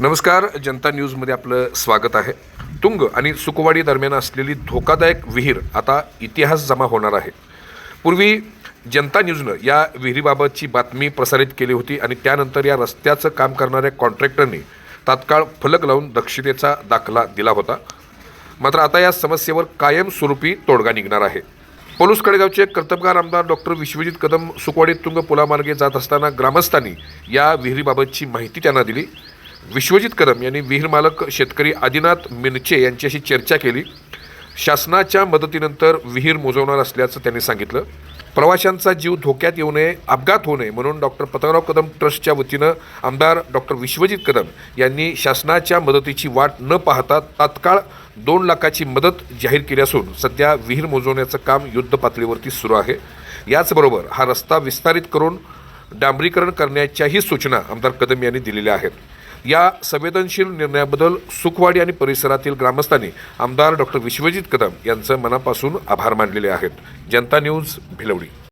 नमस्कार जनता न्यूजमध्ये आपलं स्वागत आहे. तुंग आणि सुकवाडी दरम्यान असलेली धोकादायक विहीर आता इतिहास जमा होणार आहे. पूर्वी जनता न्यूजनं या विहिरीबाबतची बातमी प्रसारित केली होती आणि त्यानंतर या रस्त्याचं काम करणाऱ्या कॉन्ट्रॅक्टरनी तात्काळ फलक लावून दक्षतेचा दाखला दिला होता. मात्र आता या समस्येवर कायमस्वरूपी तोडगा निघणार आहे. पोलूस कडेगावचे कर्तबगार आमदार डॉक्टर विश्वजित कदम सुकवाडी तुंग पुलामार्गे जात असताना ग्रामस्थांनी या विहिरीबाबतची माहिती त्यांना दिली. विश्वजित कदम यांनी विहीर मालक शेतकरी आदिनाथ मिनचे यांच्याशी चर्चा केली. शासनाच्या मदतीनंतर विहीर मोजवणार असल्याचं त्यांनी सांगितलं. प्रवाशांचा जीव धोक्यात येऊ नये अपघात होऊ नये म्हणून डॉक्टर पतंगराव कदम ट्रस्टच्या वतीनं आमदार डॉक्टर विश्वजित कदम यांनी शासनाच्या मदतीची वाट न पाहता तात्काळ दोन लाखाची मदत जाहीर केली असून सध्या विहीर मोजवण्याचं काम युद्धपातळीवरती सुरू आहे. याचबरोबर हा रस्ता विस्तारित करून डांबरीकरण करण्याच्याही सूचना आमदार कदम यांनी दिलेल्या आहेत. या संवेदनशील निर्णयाबद्दल सुखवाडी आणि परिसरातील ग्रामस्थांनी आमदार डॉक्टर विश्वजित कदम यांचं मनापासून आभार मानलेले आहेत. जनता न्यूज भिलवडी.